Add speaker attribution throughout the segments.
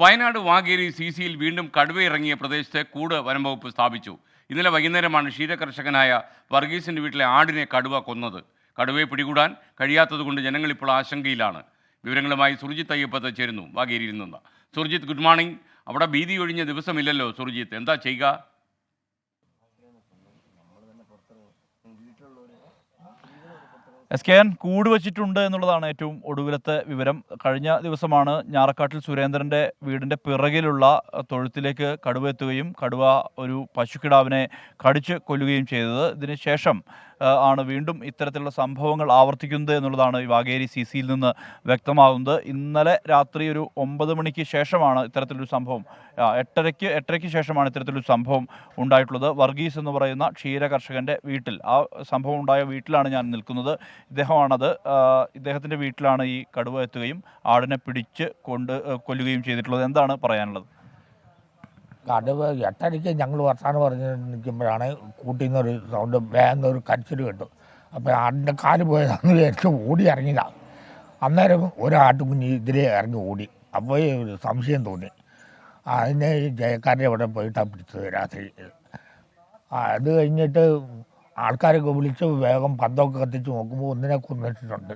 Speaker 1: Wayanad Vageri C സിയിൽ വീണ്ടും കടുവയിറങ്ങിയ പ്രദേശത്ത് കൂട് വനംവകുപ്പ് സ്ഥാപിച്ചു. ഇന്നലെ വൈകുന്നേരമാണ് ക്ഷീരകർഷകനായ വർഗീസിന്റെ വീട്ടിലെ ആടിനെ കടുവ കൊന്നത്. കടുവയെ പിടികൂടാൻ കഴിയാത്തതുകൊണ്ട് ജനങ്ങൾ ഇപ്പോൾ ആശങ്കയിലാണ്. വിവരങ്ങളുമായി സുർജിത്ത് അയ്യപ്പത്ത് ചേരുന്നു വാഗേരിയിൽ നിന്ന്. സുർജിത്ത് ഗുഡ് മോർണിംഗ് അവിടെ ഭീതി ഒഴിഞ്ഞ ദിവസമില്ലല്ലോ സുർജിത്ത്. എന്താ ചെയ്യുക?
Speaker 2: എസ് കെ എൻ കൂട് വെച്ചിട്ടുണ്ട് എന്നുള്ളതാണ് ഏറ്റവും ഒടുവിലത്തെ വിവരം. കഴിഞ്ഞ ദിവസമാണ് ഞാറക്കാട്ടിൽ സുരേന്ദ്രന്റെ വീടിന്റെ പിറകിലുള്ള തൊഴുത്തിലേക്ക് കടുവ എത്തുകയും കടുവ ഒരു പശുക്കിടാവിനെ കടിച്ച് കൊല്ലുകയും ചെയ്തത്. ഇതിന് ശേഷം അഹ്, ആണ് വീണ്ടും ഇത്തരത്തിലുള്ള സംഭവങ്ങൾ ആവർത്തിക്കുന്നത് എന്നുള്ളതാണ് ഈ വാഗേരി സി സിയിൽ നിന്ന് വ്യക്തമാകുന്നത്. ഇന്നലെ രാത്രി ഒരു ഒമ്പത് മണിക്ക് ശേഷമാണ് ഇത്തരത്തിലൊരു സംഭവം എട്ടരയ്ക്ക് എട്ടരയ്ക്ക് ശേഷമാണ് ഇത്തരത്തിലൊരു സംഭവം ഉണ്ടായിട്ടുള്ളത്. വർഗീസ് എന്ന് പറയുന്ന ക്ഷീര കർഷകന്റെ വീട്ടിൽ ആ സംഭവം ഉണ്ടായ വീട്ടിലാണ് ഞാൻ നിൽക്കുന്നത്. ഇദ്ദേഹമാണത് ഇദ്ദേഹത്തിന്റെ വീട്ടിലാണ് ഈ കടുവ എത്തുകയും ആടിനെ പിടിച്ച് കൊണ്ട് കൊല്ലുകയും ചെയ്തിട്ടുള്ളത്. എന്താണ് പറയാനുള്ളത്?
Speaker 3: കടുവ എട്ടരയ്ക്ക് ഞങ്ങൾ വർത്താനം പറഞ്ഞ് നിൽക്കുമ്പോഴാണ് കൂട്ടിൽ നിന്നൊരു സൗണ്ട് വേഗം ഒരു കരച്ചിൽ കേട്ടു. അപ്പോൾ ആടിന്റെ കാൽ പോയതാന്ന് വിചാരിച്ച് ഓടി ഇറങ്ങിയതാണ് അന്നേരം ഒരാട്ടുകുഞ്ഞ് ഇതിലേ ഇറങ്ങി ഓടി. അപ്പോൾ ഒരു സംശയം തോന്നി. അതിനെ ജയക്കാരന്റെ അവിടെ പോയിട്ടാണ് പിടിച്ചത് രാത്രി. അത് കഴിഞ്ഞിട്ട് ആൾക്കാരൊക്കെ വിളിച്ച് വേഗം പന്തൊക്കെ കത്തിച്ച് നോക്കുമ്പോൾ ഒന്നിനെ കൊന്നിട്ടിട്ടുണ്ട്.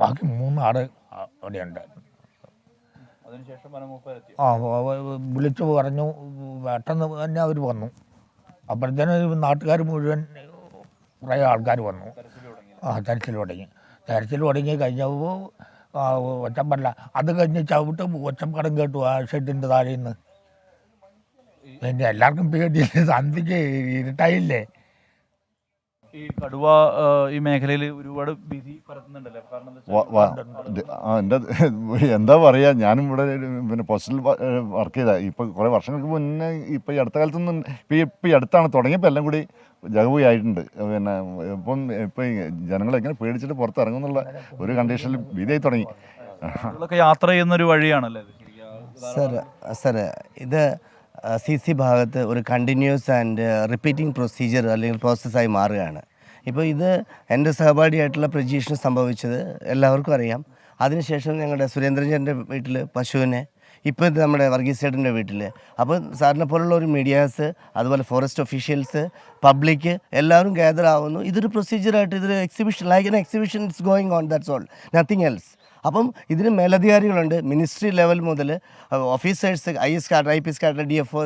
Speaker 3: ബാക്കി മൂന്നാട്
Speaker 2: അതിനുശേഷം
Speaker 3: ആ വിളിച്ചു പറഞ്ഞു. പെട്ടെന്ന് തന്നെ അവർ വന്നു. അപ്പോഴത്തേനും നാട്ടുകാർ മുഴുവൻ കുറേ ആൾക്കാർ വന്നു. ആ തെരച്ചിൽ തുടങ്ങി തെരച്ചിൽ തുടങ്ങി കഴിഞ്ഞപ്പോൾ ഒച്ചപ്പല്ല അത് കഴിഞ്ഞ് ചവിട്ട് ഒച്ചപ്പടം കേട്ടു. ആ ഷെഡിന്റെ താഴെ നിന്ന് പിന്നെ എല്ലാവർക്കും പേടി സന്ധിക്ക് ഇരുട്ടായില്ലേ?
Speaker 2: ഈ കടുവ ഈ മേഖലയിൽ ഒരുപാട് ഭീതി പരത്തുന്നുണ്ടല്ലേ? കാരണം എന്താ
Speaker 4: പറയുക ഞാനും ഇവിടെ പിന്നെ പോസ്റ്റിൽ വർക്ക് ചെയ്ത. ഇപ്പൊ കുറെ വർഷങ്ങൾക്ക് മുന്നേ ഇപ്പൊ ഈ അടുത്ത കാലത്തൊന്നും ഇപ്പൊ ഈ ഈ അടുത്താണ്. തുടങ്ങിയപ്പോൾ എല്ലാം കൂടി ജഗബി ആയിട്ടുണ്ട്. പിന്നെ ഇപ്പം ഇപ്പൊ ജനങ്ങൾ ജനങ്ങളെങ്ങനെ പേടിച്ചിട്ട് പുറത്തിറങ്ങുന്നുള്ള ഒരു കണ്ടീഷനിൽ ഭീതിയായി തുടങ്ങി.
Speaker 2: ഇതൊക്കെ യാത്ര ചെയ്യുന്ന ഒരു വഴിയാണല്ലേ
Speaker 5: സർ ഇത് സി സി ഭാഗത്ത് ഒരു കണ്ടിന്യൂസ് ആൻഡ് റിപ്പീറ്റിംഗ് പ്രൊസീജിയർ അല്ലെങ്കിൽ പ്രോസസ്സായി മാറുകയാണ്. ഇപ്പോൾ ഇത് എന്റെ സഹപാഠിയായിട്ടുള്ള പ്രജീഷിന് സംഭവിച്ചത് എല്ലാവർക്കും അറിയാം. അതിനുശേഷം ഞങ്ങളുടെ സുരേന്ദ്രന്റെ വീട്ടിൽ പശുവിനെ ഇപ്പോൾ ഇത് നമ്മുടെ വർഗീസ് ചേട്ടന്റെ വീട്ടിൽ അപ്പോൾ സാറിനെ പോലുള്ള ഒരു മീഡിയാസ് അതുപോലെ ഫോറസ്റ്റ് ഒഫീഷ്യൽസ് പബ്ലിക് എല്ലാവരും ഗ്യാദർ ആവുന്നു. ഇതൊരു പ്രൊസീജിയറായിട്ട് ഇതൊരു exhibition like an exhibition it's going on that's all nothing else അപ്പം ഇതിന് മേലധികാരികളുണ്ട്. മിനിസ്ട്രി ലെവൽ മുതൽ officers I S card I P S card D F O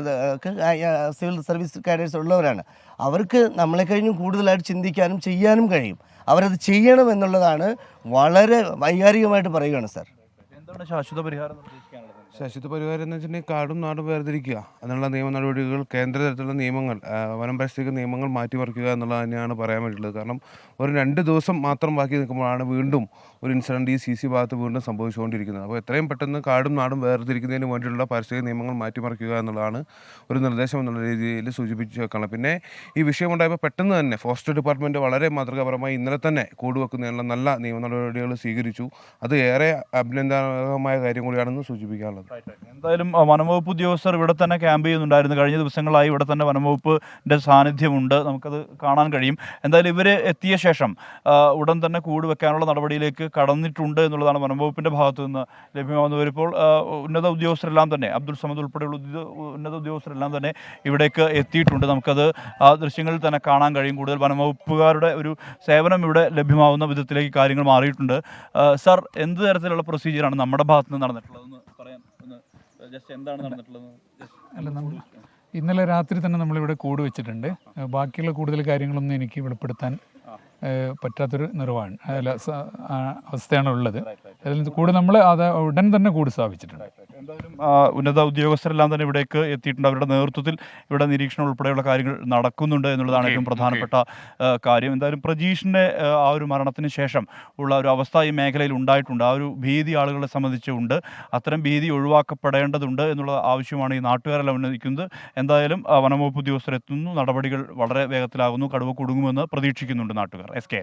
Speaker 5: civil service cadres ഉള്ളവരാണ്. അവർക്ക് നമ്മളെ കഴിഞ്ഞും കൂടുതലായിട്ട് ചിന്തിക്കാനും ചെയ്യാനും കഴിയും. അവരത് ചെയ്യണം എന്നുള്ളതാണ് വളരെ വൈകാരികമായിട്ട് പറയുകയാണ് സാർ.
Speaker 2: എന്താണ് ശാശ്വത പരിഹാരം
Speaker 6: ശാശ്വത പരിഹാരം എന്ന് വെച്ചിട്ടുണ്ടെങ്കിൽ കാടും നാടും വേർതിരിക്കുക എന്നുള്ള നിയമ നടപടികൾ കേന്ദ്ര തലത്തിലുള്ള നിയമങ്ങൾ വനം പരിസ്ഥിതി നിയമങ്ങൾ മാറ്റിമറിക്കുക എന്നുള്ളത് തന്നെയാണ് പറയാൻ വേണ്ടിയിട്ടുള്ളത് കാരണം ഒരു രണ്ട് ദിവസം മാത്രം ബാക്കി നിൽക്കുമ്പോഴാണ് വീണ്ടും ഒരു ഇൻസിഡന്റ് ഈ സി സി ഭാഗത്ത് വീണ്ടും സംഭവിച്ചുകൊണ്ടിരിക്കുന്നത്. അപ്പോൾ എത്രയും പെട്ടെന്ന് കാടും നാടും വേർതിരിക്കുന്നതിന് വേണ്ടിയുള്ള പരിസ്ഥിതി നിയമങ്ങൾ മാറ്റിമറിക്കുക എന്നുള്ളതാണ് ഒരു നിർദ്ദേശം എന്നുള്ള രീതിയിൽ സൂചിപ്പിച്ച് വെക്കണം പിന്നെ ഈ വിഷയമുണ്ടായപ്പോൾ പെട്ടെന്ന് തന്നെ ഫോറസ്റ്റ് ഡിപ്പാർട്ട്മെന്റ് വളരെ മാതൃകാപരമായി ഇന്നലെ തന്നെ കൂടുവെക്കുന്നതിനുള്ള നല്ല നിയമ നടപടികൾ സ്വീകരിച്ചു. അത് ഏറെ അഭിനന്ദനകരമായ കാര്യം കൂടിയാണെന്ന് സൂചിപ്പിക്കാനുള്ളത്.
Speaker 2: എന്തായാലും ആ, വനംവകുപ്പ് ഉദ്യോഗസ്ഥർ ഇവിടെ തന്നെ ക്യാമ്പ് ചെയ്യുന്നുണ്ടായിരുന്നു. കഴിഞ്ഞ ദിവസങ്ങളായി ഇവിടെ തന്നെ വനംവകുപ്പിന്റെ സാന്നിധ്യമുണ്ട്. നമുക്കത് കാണാൻ കഴിയും. എന്തായാലും ഇവർ എത്തിയ ശേഷം ഉടൻ തന്നെ കൂട് വെക്കാനുള്ള നടപടിയിലേക്ക് കടന്നിട്ടുണ്ട് എന്നുള്ളതാണ് വനംവകുപ്പിന്റെ ഭാഗത്തു നിന്ന് ലഭ്യമാകുന്ന വരുമ്പോൾ ഉന്നത ഉദ്യോഗസ്ഥരെല്ലാം തന്നെ അബ്ദുൾ സമദ് ഉൾപ്പെടെയുള്ള ഉന്നത ഉദ്യോഗസ്ഥരെല്ലാം തന്നെ ഇവിടേക്ക് എത്തിയിട്ടുണ്ട്. നമുക്കത് ആ ദൃശ്യങ്ങളിൽ തന്നെ കാണാൻ കഴിയും. കൂടുതൽ വനംവകുപ്പുകാരുടെ ഒരു സേവനം ഇവിടെ ലഭ്യമാവുന്ന വിധത്തിലേക്ക് കാര്യങ്ങൾ മാറിയിട്ടുണ്ട്. സാർ എന്ത് തരത്തിലുള്ള പ്രൊസീജിയറാണ് നമ്മുടെ ഭാഗത്ത് നിന്ന് ഒന്ന് ജസ്റ്റ് എന്താണ് നടന്നിട്ടുള്ളത്?
Speaker 7: അല്ല നമ്മൾ ഇന്നലെ രാത്രി തന്നെ നമ്മളിവിടെ കൂട് വെച്ചിട്ടുണ്ട്. ബാക്കിയുള്ള കൂടുതൽ കാര്യങ്ങളൊന്നും എനിക്ക് വെളിപ്പെടുത്താൻ പറ്റാത്തൊരു നിർവഹണം അല്ല അവസ്ഥയാണ് ഉള്ളത് അതിൽ കൂടെ നമ്മൾ അത് ഉടൻ തന്നെ കൂട് സ്ഥാപിച്ചിട്ടുണ്ട്.
Speaker 2: എന്തായാലും ഉന്നത ഉദ്യോഗസ്ഥരെല്ലാം തന്നെ ഇവിടേക്ക് എത്തിയിട്ടുണ്ട്. അവരുടെ നേതൃത്വത്തിൽ ഇവിടെ നിരീക്ഷണം ഉൾപ്പെടെയുള്ള കാര്യങ്ങൾ നടക്കുന്നുണ്ട് എന്നുള്ളതാണ് ഏറ്റവും പ്രധാനപ്പെട്ട കാര്യം. എന്തായാലും പ്രജീഷിന്റെ ആ, ഒരു മരണത്തിന് ശേഷം ഉള്ള ഒരു അവസ്ഥ ഈ മേഖലയിൽ ഉണ്ടായിട്ടുണ്ട്. ആ ഒരു ഭീതി ആളുകളെ സംബന്ധിച്ചുണ്ട് അത്തരം ഭീതി ഒഴിവാക്കപ്പെടേണ്ടതുണ്ട് എന്നുള്ള ആവശ്യമാണ് ഈ നാട്ടുകാരെല്ലാം ഉന്നയിക്കുന്നത്. എന്തായാലും വനംവകുപ്പ് ഉദ്യോഗസ്ഥരെത്തുന്നു. നടപടികൾ വളരെ വേഗത്തിലാകുന്നു. കടുവ കുടുങ്ങുമെന്ന് പ്രതീക്ഷിക്കുന്നുണ്ട് നാട്ടുകാർ. S K